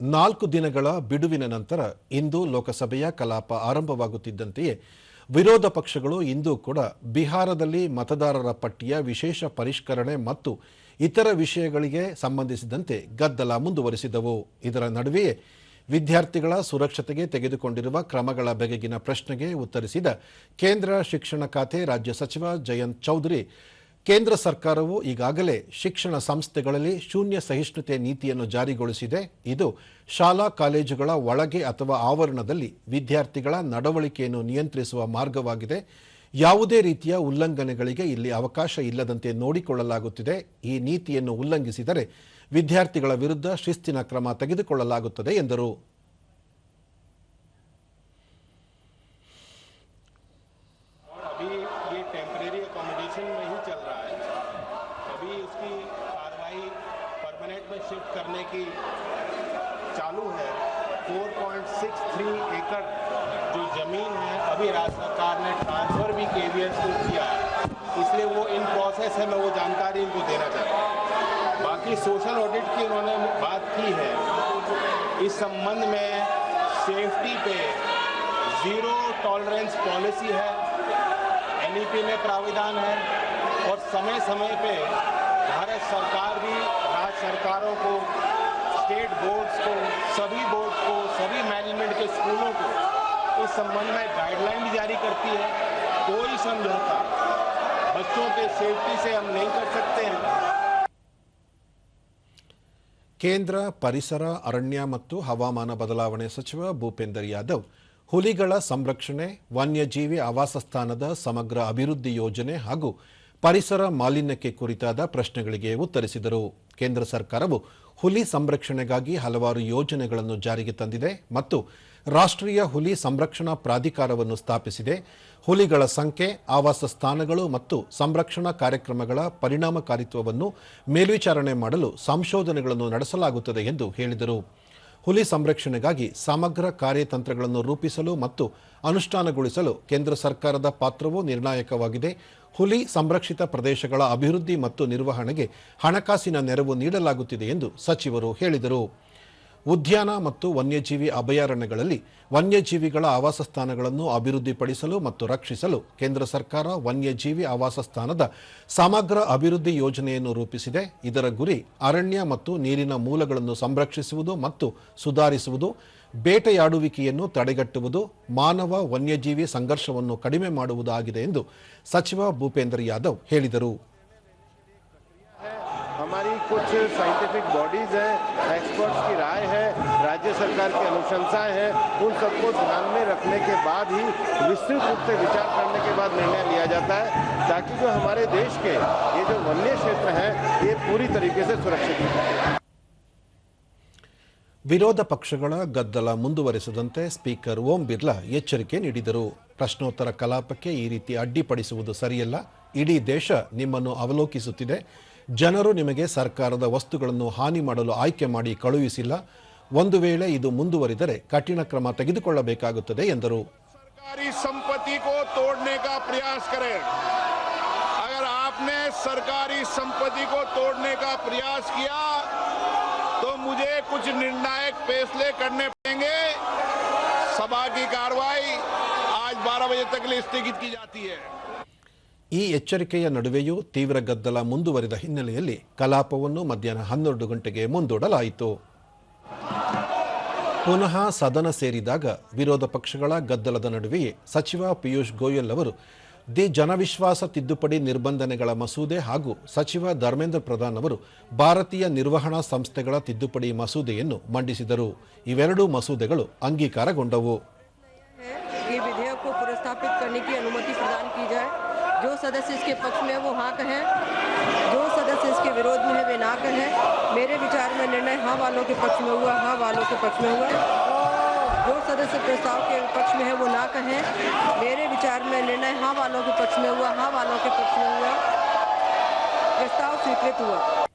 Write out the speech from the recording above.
ನಾಲ್ಕು ದಿನಗಳ ಬಿಡುವಿನ ನಂತರ ಇಂದು ಲೋಕಸಭೆಯ ಕಲಾಪ ಆರಂಭವಾಗುತ್ತಿದ್ದಂತೆಯೇ ವಿರೋಧ ಪಕ್ಷಗಳು ಇಂದು ಕೂಡ ಬಿಹಾರದಲ್ಲಿ ಮತದಾರರ ಪಟ್ಟಿಯ ವಿಶೇಷ ಪರಿಷ್ಕರಣೆ ಮತ್ತು ಇತರ ವಿಷಯಗಳಿಗೆ ಸಂಬಂಧಿಸಿದಂತೆ ಗದ್ದಲ ಮುಂದುವರಿಸಿದವು. ಇದರ ನಡುವೆಯೇ ವಿದ್ಯಾರ್ಥಿಗಳ ಸುರಕ್ಷತೆಗೆ ತೆಗೆದುಕೊಂಡಿರುವ ಕ್ರಮಗಳ ಬಗೆಗಿನ ಪ್ರಶ್ನೆಗೆ ಉತ್ತರಿಸಿದ ಕೇಂದ್ರ ಶಿಕ್ಷಣ ಖಾತೆ ರಾಜ್ಯ ಸಚಿವ ಜಯಂತ್ ಚೌಧರಿ ಕೇಂದ್ರ ಸರ್ಕಾರವು ಈಗಾಗಲೇ ಶಿಕ್ಷಣ ಸಂಸ್ಥೆಗಳಲ್ಲಿ ಶೂನ್ಯ ಸಹಿಷ್ಣುತೆ ನೀತಿಯನ್ನು ಜಾರಿಗೊಳಿಸಿದೆ. ಇದು ಶಾಲಾ ಕಾಲೇಜುಗಳ ಒಳಗೆ ಅಥವಾ ಆವರಣದಲ್ಲಿ ವಿದ್ಯಾರ್ಥಿಗಳ ನಡವಳಿಕೆಯನ್ನು ನಿಯಂತ್ರಿಸುವ ಮಾರ್ಗವಾಗಿದೆ. ಯಾವುದೇ ರೀತಿಯ ಉಲ್ಲಂಘನೆಗಳಿಗೆ ಇಲ್ಲಿ ಅವಕಾಶ ಇಲ್ಲದಂತೆ ನೋಡಿಕೊಳ್ಳಲಾಗುತ್ತಿದೆ. ಈ ನೀತಿಯನ್ನು ಉಲ್ಲಂಘಿಸಿದರೆ ವಿದ್ಯಾರ್ಥಿಗಳ ವಿರುದ್ಧ ಶಿಸ್ತಿನ ಕ್ರಮ ತೆಗೆದುಕೊಳ್ಳಲಾಗುತ್ತದೆ ಎಂದರು. शिफ्ट करने की चालू है। 4.63 एकड़ जो ज़मीन है, अभी राज्य सरकार ने ट्रांसफ़र भी केवीएस को किया है। इसलिए वो इन प्रोसेस है, मैं वो जानकारी इनको देना चाहता हूँ। बाकी सोशल ऑडिट की उन्होंने बात की है। इस संबंध में सेफ्टी पे ज़ीरो टॉलरेंस पॉलिसी है। एनईपी में प्राविधान है। और समय समय पे भारत सरकार भी सरकारों को स्टेट बोर्ड्स को सभी बोर्ड को सभी मैनेजमेंट के स्कूलों को इस संबंध में गाइडलाइन भी जारी करती है कोई समझौता बच्चों के सेफ्टी से हम नहीं कर सकते हैं ಕೇಂದ್ರ ಪರಿಸರ ಅರಣ್ಯ ಮತ್ತು ಹವಾಮಾನ ಬದಲಾವಣೆ ಸಚಿವ ಭೂಪೇಂದರ್ ಯಾದವ್ ಹುಲಿಗಳ ಸಂರಕ್ಷಣೆ ವನ್ಯಜೀವಿ ಆವಾಸಸ್ಥಾನದ ಸಮಗ್ರ ಅಭಿವೃದ್ಧಿ ಯೋಜನೆ ಹಾಗೂ ಪರಿಸರ ಮಾಲಿನ್ಯಕ್ಕೆ ಕುರಿತಾದ ಪ್ರಶ್ನೆಗಳಿಗೆ ಉತ್ತರಿಸಿದರು. ಕೇಂದ್ರ ಸರ್ಕಾರವು ಹುಲಿ ಸಂರಕ್ಷಣೆಗಾಗಿ ಹಲವಾರು ಯೋಜನೆಗಳನ್ನು ಜಾರಿಗೆ ತಂದಿದೆ ಮತ್ತು ರಾಷ್ಟ್ರೀಯ ಹುಲಿ ಸಂರಕ್ಷಣಾ ಪ್ರಾಧಿಕಾರವನ್ನು ಸ್ಥಾಪಿಸಿದೆ. ಹುಲಿಗಳ ಸಂಖ್ಯೆ, ಆವಾಸ ಸ್ಥಾನಗಳು ಮತ್ತು ಸಂರಕ್ಷಣಾ ಕಾರ್ಯಕ್ರಮಗಳ ಪರಿಣಾಮಕಾರಿತ್ವವನ್ನು ಮೇಲ್ವಿಚಾರಣೆ ಮಾಡಲು ಸಂಶೋಧನೆಗಳನ್ನು ನಡೆಸಲಾಗುತ್ತದೆ ಎಂದು ಹೇಳಿದರು. ಹುಲಿ ಸಂರಕ್ಷಣೆಗಾಗಿ ಸಮಗ್ರ ಕಾರ್ಯತಂತ್ರಗಳನ್ನು ರೂಪಿಸಲು ಮತ್ತು ಅನುಷ್ಠಾನಗೊಳಿಸಲು ಕೇಂದ್ರ ಸರ್ಕಾರದ ಪಾತ್ರವೂ ನಿರ್ಣಾಯಕವಾಗಿದೆ. ಹುಲಿ ಸಂರಕ್ಷಿತ ಪ್ರದೇಶಗಳ ಅಭಿವೃದ್ಧಿ ಮತ್ತು ನಿರ್ವಹಣೆಗೆ ಹಣಕಾಸಿನ ನೆರವು ನೀಡಲಾಗುತ್ತಿದೆ ಎಂದು ಸಚಿವರು ಹೇಳಿದರು. ಉದ್ಯಾನ ಮತ್ತು ವನ್ಯಜೀವಿ ಅಭಯಾರಣ್ಯಗಳಲ್ಲಿ ವನ್ಯಜೀವಿಗಳ ಆವಾಸಸ್ಥಾನಗಳನ್ನು ಅಭಿವೃದ್ಧಿಪಡಿಸಲು ಮತ್ತು ರಕ್ಷಿಸಲು ಕೇಂದ್ರ ಸರ್ಕಾರ ವನ್ಯಜೀವಿ ಆವಾಸಸ್ಥಾನದ ಸಮಗ್ರ ಅಭಿವೃದ್ಧಿ ಯೋಜನೆಯನ್ನು ರೂಪಿಸಿದೆ. ಇದರ ಗುರಿ ಅರಣ್ಯ ಮತ್ತು ನೀರಿನ ಮೂಲಗಳನ್ನು ಸಂರಕ್ಷಿಸುವುದು ಮತ್ತು ಸುಧಾರಿಸುವುದು, ಬೇಟೆಯಾಡುವಿಕೆಯನ್ನು ತಡೆಗಟ್ಟುವುದು, ಮಾನವ ವನ್ಯಜೀವಿ ಸಂಘರ್ಷವನ್ನು ಕಡಿಮೆ ಮಾಡುವುದಾಗಿದೆ ಎಂದು ಸಚಿವ ಭೂಪೇಂದ್ರ ಯಾದವ್ ಹೇಳಿದರು. हमारी कुछ साइंटिफिक बॉडीज हैं एक्सपर्ट्स की राय है राज्य सरकार की अनुशंसाएं हैं उन सबको ध्यान में रखने के बाद ही विस्तृत रूप से विचार करने के बाद निर्णय लिया जाता है ताकि जो हमारे देश के ये जो वन्य क्षेत्र हैं ये पूरी तरीके से सुरक्षित हैं ವಿರೋಧ ಪಕ್ಷಗಳ ಗದ್ದಲ ಮುಂದುವರೆಸದಂತೆ ಸ್ಪೀಕರ್ ಓಂ ಬಿರ್ಲಾ ಎಚ್ಚರಿಕೆ ನೀಡಿದರು ಪ್ರಶ್ನೋತ್ತರ ಕಲಾಪಕ್ಕೆ ಈ ರೀತಿ ಅಡ್ಡಿಪಡಿಸುವುದು ಸರಿಯಲ್ಲ ಇಡೀ ದೇಶ ನಿಮ್ಮನ್ನು ಅವಲೋಕಿಸುತ್ತಿದೆ ಜನರು ನಿಮಗೆ ಸರ್ಕಾರದ ವಸ್ತುಗಳನ್ನು ಹಾನಿ ಮಾಡಲು ಆಯ್ಕೆ ಮಾಡಿ ಕಳುಹಿಸಿಲ್ಲ ಒಂದು ವೇಳೆ ಇದು ಮುಂದುವರಿದರೆ ಕಠಿಣ ಕ್ರಮ ತೆಗೆದುಕೊಳ್ಳಬೇಕಾಗುತ್ತದೆ ಎಂದರು सरकारी संपत्ति को तोड़ने का प्रयास करें अगर आपने सरकारी संपत्ति को तोड़ने का प्रयास किया तो मुझे कुछ निर्णायक फैसले करने पड़ेंगे सभा की कार्रवाई आज 12 बजे तक के लिए स्थगित की जाती है ಈ ಎಚ್ಚರಿಕೆಯ ನಡುವೆಯೂ ತೀವ್ರ ಗದ್ದಲ ಮುಂದುವರಿದ ಹಿನ್ನೆಲೆಯಲ್ಲಿ ಕಲಾಪವನ್ನು ಮಧ್ಯಾಹ್ನ ಹನ್ನೆರಡು ಗಂಟೆಗೆ ಮುಂದೂಡಲಾಯಿತು. ಪುನಃ ಸದನ ಸೇರಿದಾಗ ವಿರೋಧ ಪಕ್ಷಗಳ ಗದ್ದಲದ ನಡುವೆಯೇ ಸಚಿವ ಪಿಯೂಷ್ ಗೋಯಲ್ ಅವರು ದಿ ಜನವಿಶ್ವಾಸ ತಿದ್ದುಪಡಿ ನಿರ್ಬಂಧನೆಗಳ ಮಸೂದೆ ಹಾಗೂ ಸಚಿವ ಧರ್ಮೇಂದ್ರ ಪ್ರಧಾನ್ ಅವರು ಭಾರತೀಯ ನಿರ್ವಹಣಾ ಸಂಸ್ಥೆಗಳ ತಿದ್ದುಪಡಿ ಮಸೂದೆಯನ್ನು ಮಂಡಿಸಿದರು. ಇವೆರಡೂ ಮಸೂದೆಗಳು ಅಂಗೀಕಾರಗೊಂಡವು. जो सदस्य इसके पक्ष में है, वो हाँ कहें। जो सदस्य इसके विरोध में है, वे ना कहें। मेरे विचार में निर्णय हाँ वालों के पक्ष में हुआ हाँ वालों के पक्ष में हुआ। जो सदस्य प्रस्ताव के पक्ष में है, वो ना कहें। मेरे विचार में निर्णय हाँ वालों के पक्ष में हुआ हाँ वालों के पक्ष में हुआ। प्रस्ताव स्वीकृत हुआ।